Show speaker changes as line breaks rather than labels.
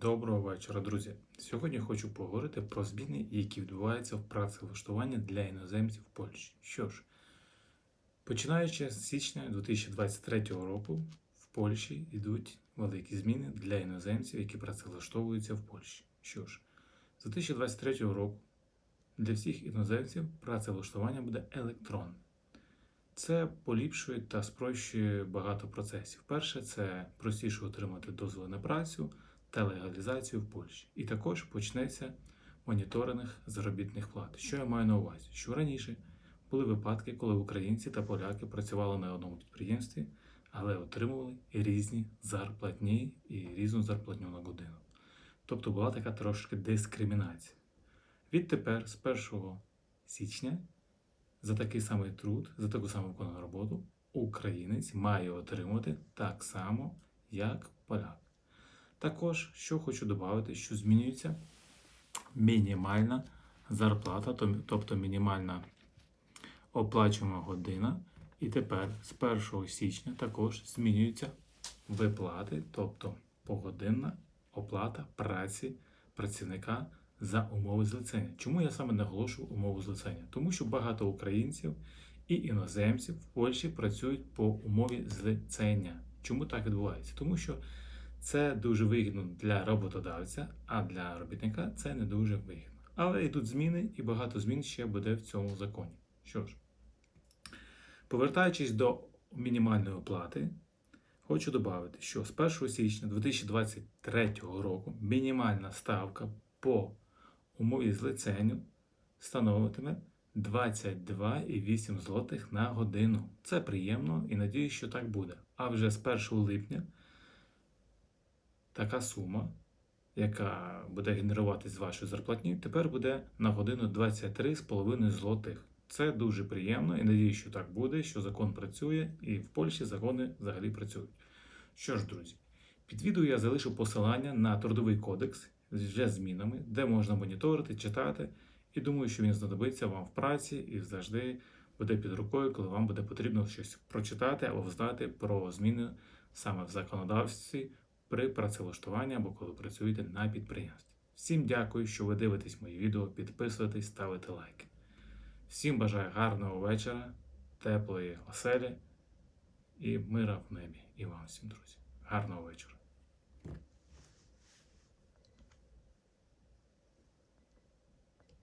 Доброго вечора, друзі. Сьогодні хочу поговорити про зміни, які відбуваються в працевлаштуванні для іноземців в Польщі. Що ж, починаючи з січня 2023 року, в Польщі йдуть великі зміни для іноземців, які працевлаштовуються в Польщі. Що ж, з 2023 року для всіх іноземців працевлаштування буде електронне. Це поліпшує та спрощує багато процесів. Перше, це простіше отримати дозволи на працю та легалізацію в Польщі. І також почнеться моніторинг заробітних плат. Що я маю на увазі? Що раніше були випадки, коли українці та поляки працювали на одному підприємстві, але отримували різні зарплатні і різну зарплатню на годину. Тобто була така трошки дискримінація. Відтепер, з 1 січня, за такий самий труд, за таку саму виконану роботу, українець має отримувати так само, як поляк. Також, що хочу додати, що змінюється мінімальна зарплата, тобто мінімальна оплачувана година. І тепер з 1 січня також змінюються виплати, тобто погодинна оплата праці працівника за умови злицення. Чому я саме наголошую умову злицення? Тому що багато українців і іноземців в Польщі працюють по умові злицення. Чому так відбувається? Тому що це дуже вигідно для роботодавця, а для робітника це не дуже вигідно. Але йдуть зміни, і багато змін ще буде в цьому законі. Що ж, повертаючись до мінімальної оплати, хочу додати, що з 1 січня 2023 року мінімальна ставка по умові злиценню становитиме 22,8 злотих на годину. Це приємно і надіюсь, що так буде. А вже з 1 липня така сума, яка буде генеруватись з вашої зарплатні, тепер буде на годину 23,5 злотих. Це дуже приємно і надію, що так буде, що закон працює, і в Польщі закони взагалі працюють. Що ж, друзі, під відео я залишу посилання на трудовий кодекс вже змінами, де можна моніторити, читати. І думаю, що він знадобиться вам в праці і завжди буде під рукою, коли вам буде потрібно щось прочитати або знати про зміни саме в законодавстві при працевлаштуванні або коли працюєте на підприємстві. Всім дякую, що ви дивитесь мої відео, підписуєтесь, ставите лайки. Всім бажаю гарного вечора, теплої оселі і мира в небі. І вам всім, друзі. Гарного вечора.